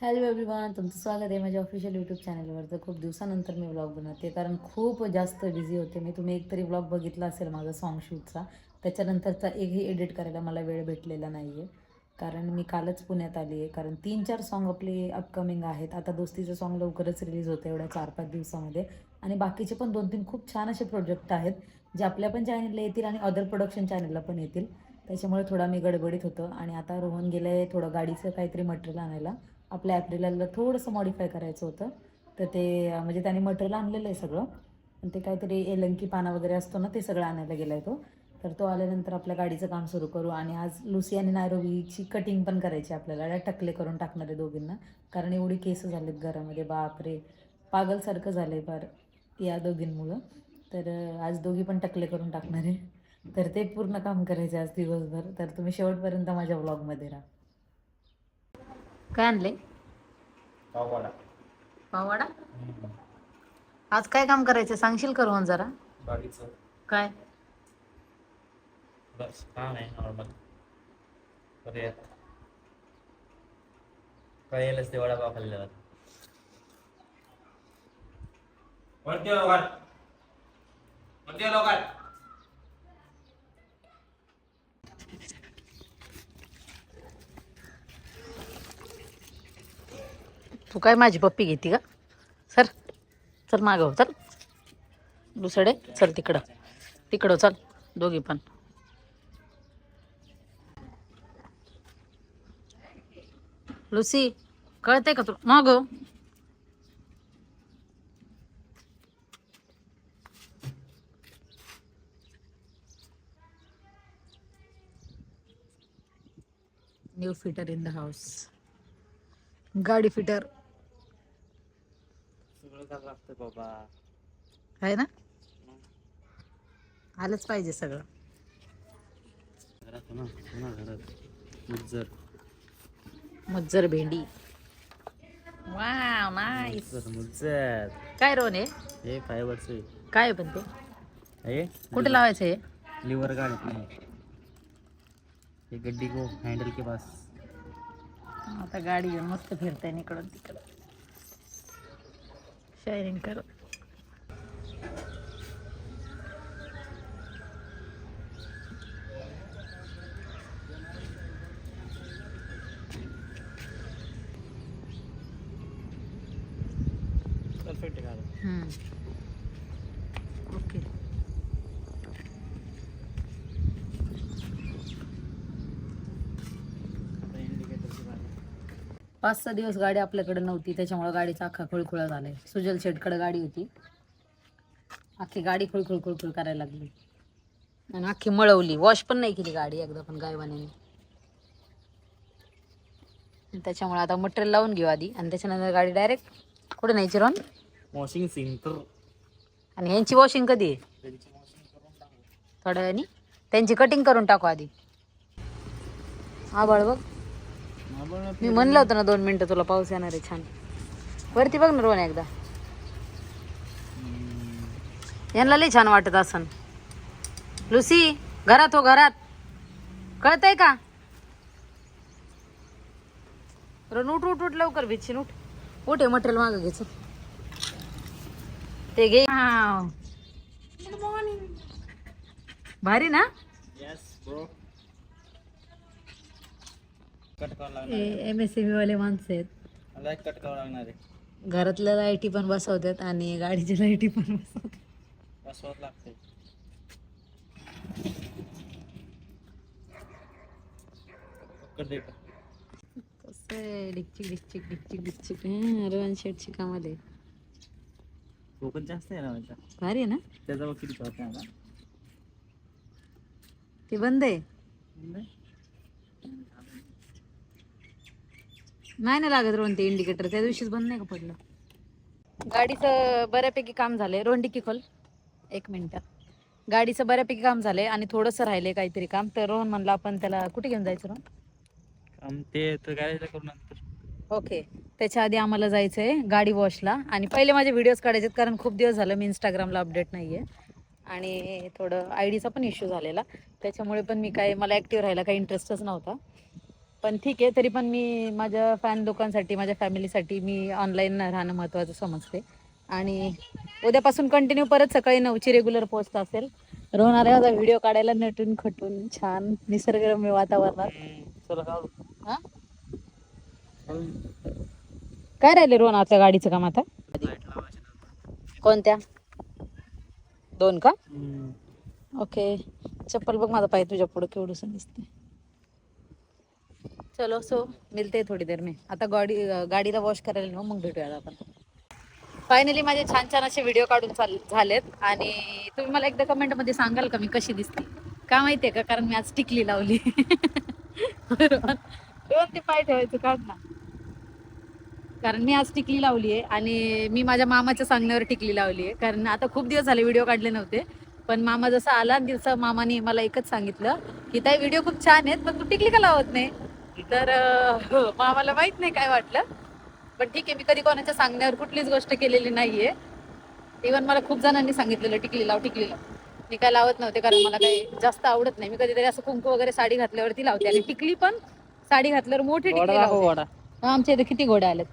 Hello everyone तुमचं स्वागत आहे माझ्या ऑफिशियल यूट्यूब चॅनलवर तर खूप दिवसानंतर मी ब्लॉग बनवते कारण खूप जास्त बिझी होते मी. तुम्ही एकतरी ब्लॉग बघितला असेल माझा सॉन्ग शूटचा त्याच्यानंतरचा एकही एडिट करायला मला वेळ भेटलेला नाही आहे कारण मी कालच पुण्यात आली आहे कारण तीन चार सॉन्ग आपले अपकमिंग आहेत. आता दोस्तीचं सॉन्ग लवकरच रिलीज होतं एवढ्या चार पाच दिवसामध्ये. आणि बाकीचे पण दोन तीन खूप छान असे प्रोजेक्ट आहेत जे आपल्या पण चॅनलला येतील आणि अदर प्रोडक्शन चॅनलला पण येतील. त्याच्यामुळे थोडा मी गडबडीत होतं. आणि आता रोहन गेलं आहे थोडं गाडीचं काहीतरी मटेरियल आणायला. आपल्या ॲप्रिलला थोडंसं मॉडीफाय करायचं होतं. तर ते म्हणजे त्याने मटेरियल आणलेलं आहे सगळं. पण ते काहीतरी एलंकी पाना वगैरे असतो ना ते सगळं आणायला गेला आहे तो. तर तो आल्यानंतर आपल्या गाडीचं काम सुरू करू. आणि आज लुसी आणि नायरोबीची कटिंग पण करायची आपल्याला. त्या टकले करून टाकणार आहे दोघींना. कारण एवढी केस झालेत घरामध्ये. बापरे. पागलसारखं झालं आहे फार या दोघींमुळं. तर आज दोघी पण टकले करून टाकणार आहे. तर ते पूर्ण काम करायचे आज दिवसभर. तर तुम्ही शेवटपर्यंत माझ्या व्लॉगमध्ये राहा. काय आणले पाववाडा. पाववाडा? आज काय काम करायचं? सांगशील करून जरा? बाकीचं काय? बस काम आहे नॉर्मल परत कळेलच ते वडापाव खाल्ल्यावर. वरती लवकर. वरती लवकर. तू काय माझी पप्पी घेते का? सर चल मागव हो, चल. दुसरे चल तिकडं. तिकडं चल दोघी पण. लुसी कळते का तू? मागव new fitter in the house गाडी फिटर लागतं बाबा. आहे ना? आलंच पाहिजे सगळं. घरात हो ना? हो ना घरात? मुज्जर. मज्जर भेंडी. वाव नाईस मुज्जर मुज्जर. काय रोन हे? फायबरचं आहे. काय आहे पण ते? हे? कुठे लावायचं आहे लिव्हर गाडीत नाही हे गड्डी को हँडल के पास. आता गाडी घेऊन मस्त फिरताय इकडून तिकडं. ya era encargo. पाच सहा दिवस गाडी आपल्याकडे नव्हती त्याच्यामुळे गाडीचा अख्खा खुळखुळा झालाय. सुजल शेटकडे गाडी होती. अख्खी गाडी खुळखुळ खुळखुळ करायला लागली. आणि अख्खी मळवली. वॉश पण नाही केली गाडी एकदा पण गायवाने त्याच्यामुळे आता मटेरियल लावून घेऊ आधी. आणि त्याच्यानंतर गाडी डायरेक्ट कुठे न्यायची रोन वॉशिंग सेंटर आणि ह्यांची वॉशिंग कधी आहे? थोड्या वेळाने. त्यांची कटिंग करून टाकू आधी. आबाळ बघ. मी म्हणलं होतं ना दोन मिनिटं तुला पाऊस येणार आहे छान. वरती बघ ना रोहन एकदा. यांना लई छान वाटत असन. लुसी घरात हो घरात. कळतंय का? रोहन उठ उठ उठ लवकर भिच्छीन उठ. उठ हे मटेरियल मागं घ्यायचं ते घे. भारी ना? येस ब्रो कट करावं लागणार एम एस वाले माणसं आहेत. एक कट करावं लागणार आहे. घरातल्या लाईटी पण बसवतात आणि गाडीच्या लाईटी पण बसवतात. बसवत लागते कट दे कसं आहे? डिकचिक डिकचिक डिकचिक डिकचिक हं, रोहन शेटची कामाले तो पण जास्त आहे ना माझ्या भारी आहे ना? त्याचा बघ किती ते बंद आहे? नाही ना लागत रोहन ते इंडिकेटर त्या दिवशीच बंद नाही का पडलं? गाडीचं बऱ्यापैकी काम झालंय. रोहन डिक्की खोल? एक मिनिट. गाडीचं बऱ्यापैकी काम झालंय आणि थोडंसं राहिलंय काहीतरी काम. तर रोहन म्हणलं आपण त्याला कुठे घेऊन जायचं रोहन? काम ते तर गॅरेजला करू नंतर. ओके. त्याच्या आधी आम्हाला जायचं आहे गाडी वॉशला. आणि पहिले माझे व्हिडिओज काढायचे आहेत, कारण खूप दिवस झालं मी इंस्टाग्रामला अपडेट नाही आहे आणि थोडं आय डीचा पण इश्यू झालेला. त्याच्यामुळे पण मी काय मला ॲक्टिव्ह राहायला काही इंटरेस्टच नव्हता. पण ठीक आहे तरी पण मी माझ्या फॅन लोकांसाठी माझ्या फॅमिलीसाठी मी ऑनलाईन राहणं महत्त्वाचं समजते. आणि उद्यापासून कंटिन्यू परत सकाळी नऊची रेग्युलर पोस्ट असेल. रोहणारे माझा व्हिडिओ काढायला नटून खटून छान निसर्गरम्य वातावरणात. हा? काय राहिले रोहन आपल्या गाडीचं काम आता. कोणत्या? दोन का. ओके चप्पल बघ माझा पाय तुझ्या पुढे केवढस दिसते चलो सो मिळते थोडी देर मी. आता गाडी गाडीला वॉश करायला नेऊ मग भेटूया आपण. फायनली माझे छान छान असे व्हिडिओ काढून चाल झालेत. आणि तुम्ही मला एकदा कमेंटमध्ये सांगाल का मी कशी दिसते? का माहितीये का? कारण मी आज टिकली लावली. रोहन ते पाय ठेवायचं काढ ना. कारण मी आज टिकली लावली आहे. आणि मी माझ्या मामाच्या सांगण्यावर टिकली लावली आहे. कारण आता खूप दिवस झाले व्हिडिओ काढले नव्हते. पण मामा जसा आला आणि दिवसा मामाने मला एकच सांगितलं की ताई व्हिडिओ खूप छान आहेत पण तू टिकली का लावत नाही? तर अं, मामाला माहीत नाही काय वाटलं. पण ठीक आहे मी कधी कोणाच्या सांगण्यावर कुठलीच गोष्ट केलेली नाहीये. इव्हन मला खूप जणांनी सांगितलेलं टिकली लाव टिकली लाव. मी काय लावत नव्हते कारण मला काही जास्त आवडत नाही. मी कधीतरी असं कुंकू वगैरे साडी घातल्यावरती लावते. आणि टिकली पण साडी घातल्यावर मोठी टिकली दाखव लावते. हा, आमच्या इथे किती घोडे आलेत?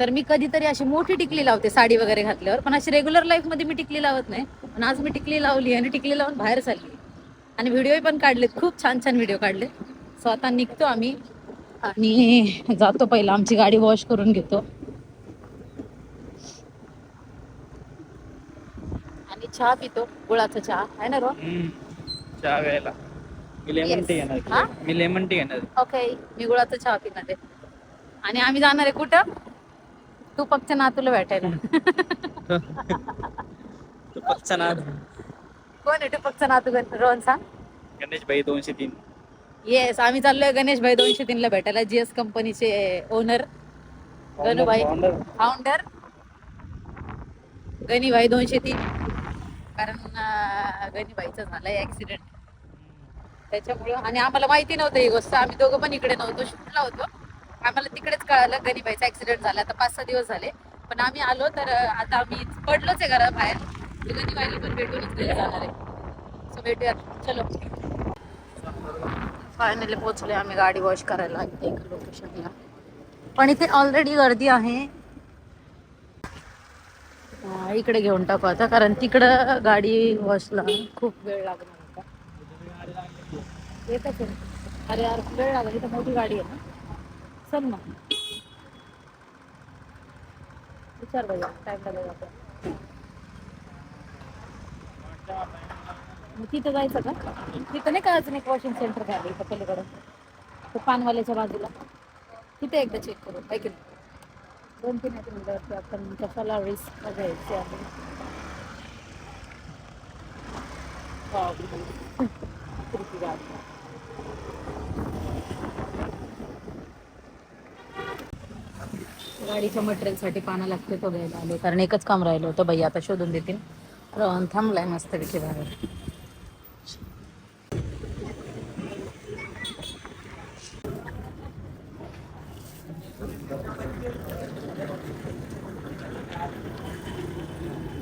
तर मी कधीतरी अशी मोठी टिकली लावते साडी वगैरे घातल्यावर. पण अशी रेग्युलर लाईफमध्ये मी टिकली लावत नाही. पण आज मी टिकली लावली आणि टिकली लावून बाहेर चालली. आणि व्हिडिओ पण काढलेत खूप छान छान व्हिडिओ काढले सो आता निघतो आम्ही आणि जातो पहिला आमची गाडी वॉश करून घेतो. आणि चहा पितो गुळाचा चहा आहे ना रो. चहा घ्यायला. मी लेमन टी हा? घेणार मी लेमन टी घेणार. ओके मी गुळाचा चहा पिणार आहे. आणि आम्ही जाणार आहे कुठं? तू पक्ष नातूला भेटायला. तो कोण आहे टुपकचा नातू गण- रोहन सांग? गणेश भाई दोनशे तीन. येस आम्ही चाललोय गणेश भाई दोनशे तीन ला भेटायला जीएस कंपनीचे ओनर गणूभाई फाउंडर गणीभाई दोनशे तीन. कारण अं, गणीभाईचा झालाय ऍक्सिडेंट त्याच्यामुळं आणि आम्हाला माहिती नव्हतं ही गोष्ट. आम्ही दोघं पण इकडे नव्हतो शूटला होतो. आम्हाला तिकडेच कळालं गणीबाईचा ऍक्सिडेंट झाला. आता पाच सहा दिवस झाले. पण आम्ही आलो तर अं, आता आम्ही पडलोच आहे घराबाहेर. गणीबाईला पण भेटूनच घरी जाणार आहे. सो भेटूयात. चलो. फायनली पोहोचले आम्ही गाडी वॉश करायला. इथे लोकेशनला पण इथे ऑलरेडी गर्दी आहे. इकडे घेऊन टाकू आता कारण तिकडं गाडी वॉशला खूप वेळ लागणार होता. येतच अरे यार वेळ लागला. इथं मोठी गाडी आहे ना. चल ना विचार बघा टाइम लागेल आपण मग तिथं जायचं का? तिथं नाही का अजून एक वॉशिंग सेंटर झालं इथं पलीकडं? तो पानवाल्याच्या बाजूला. तिथे एकदा चेक करू काय की नाही? दोन तीन आहेत म्हणल्यावरती आपण कशाला रिस्क घ्यायची आहे किती गाडी. गाडीच्या मटेरियलसाठी पानं लागते तो घ्यायला आलो कारण एकच काम राहिलं होतं बाई आता शोधून देतील. रोहन थांबलाय मस्त विषय बाहेर.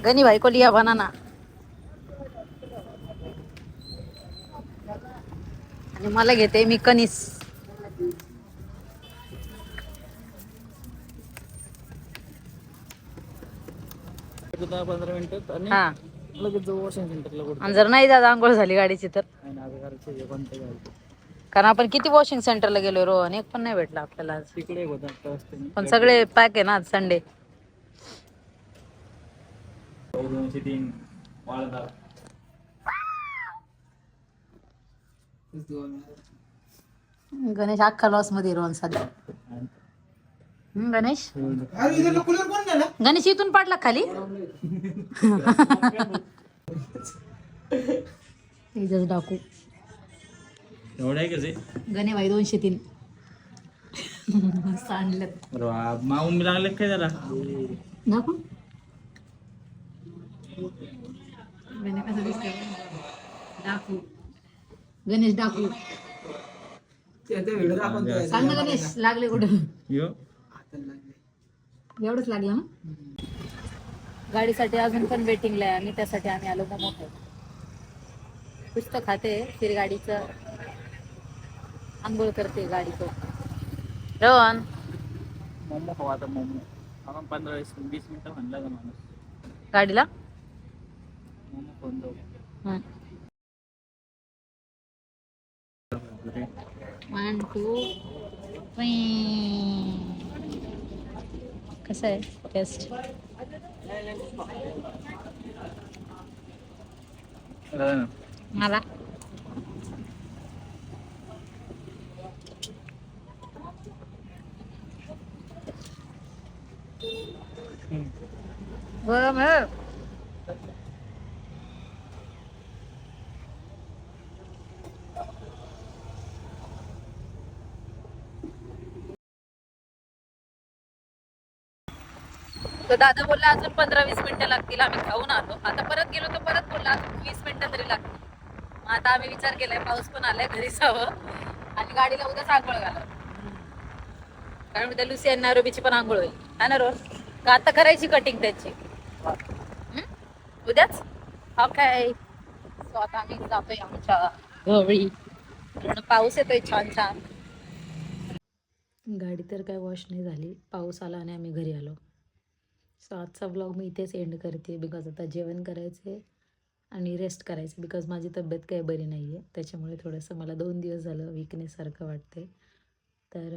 गनी भाई को लिया बनाना. आणि मला घेते मी कनिस पंधरा मिनिटात आणि हा. लगेच जाऊ वॉशिंग सेंटरला कुठं आणि जर नाही दादा आंघोळ झाली गाडीची तर? आणि आज घरचे कोणते गाडी. कारण आपण किती वॉशिंग सेंटरला गेलो रोहन एक पण नाही भेटला आपल्याला आज. तिकडे एक होता आता असते पण सगळे पॅक आहे ना आज संडे. दोनशे तीन वाळदा. गणेश अख्खा लॉसमध्ये रोहन सध्या. गणेश? गणेश इथून पाडला खाली. डाकू एवढं आहे कसे गणे भाई दोनशे तीन. सांडलं माऊन लागले काय जरा दाखव? गणे कसं दिसतंय डाकू गणेश डाकू सांग गणेश लागले कुठं? यो. एवढंच लागलं ना? गाडीसाठी अजून पण वेटिंगला आहे आणि त्यासाठी आम्ही आलो मोमो कुछ तो खाते फिर गाडीचं आंघोळ करते गाडी तो रोहन. मोमो खाऊ आता मोमो आपण पंधरा वीस वीस मिनिटं म्हणलं का माणूस? गाडीला? मोमो खाऊन जाऊ. वन टू कसं आहे? टेस्ट मला. गरम तर दादा बोलला अजून पंधरा वीस मिनिटं लागतील आम्ही खाऊन आलो. आता परत गेलो तर परत बोलला अजून वीस मिनिटं तरी लागतील. मग आता आम्ही विचार केलाय पाऊस पण आलाय घरी जावं. आणि गाडीला उद्याच आंघोळ घालावं. कारण उद्या लुसी यांना नैरोबीची पण आंघोळ होईल. हा ना रोज का आता करायची कटिंग त्याची? उद्याच? ओके सो आता आम्ही जातोय आमच्या घरी. पाऊस येतोय छान छान. गाडी तर काय वॉश नाही झाली. पाऊस आला आणि आम्ही घरी आलो. सो आजचा ब्लॉग मी इथेच एंड करते बिकॉज आता जेवण करायचं आहे आणि रेस्ट करायचं बिकॉज माझी तब्येत काही बरी नाही आहे त्याच्यामुळे थोडंसं मला दोन दिवस झालं विकनेससारखं वाटते तर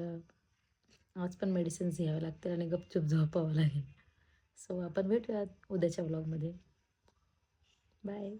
आज पण मेडिसिन्स घ्यावे लागतील आणि गपचूप झोपावं लागेल. सो आपण भेटूयात उद्याच्या ब्लॉगमध्ये बाय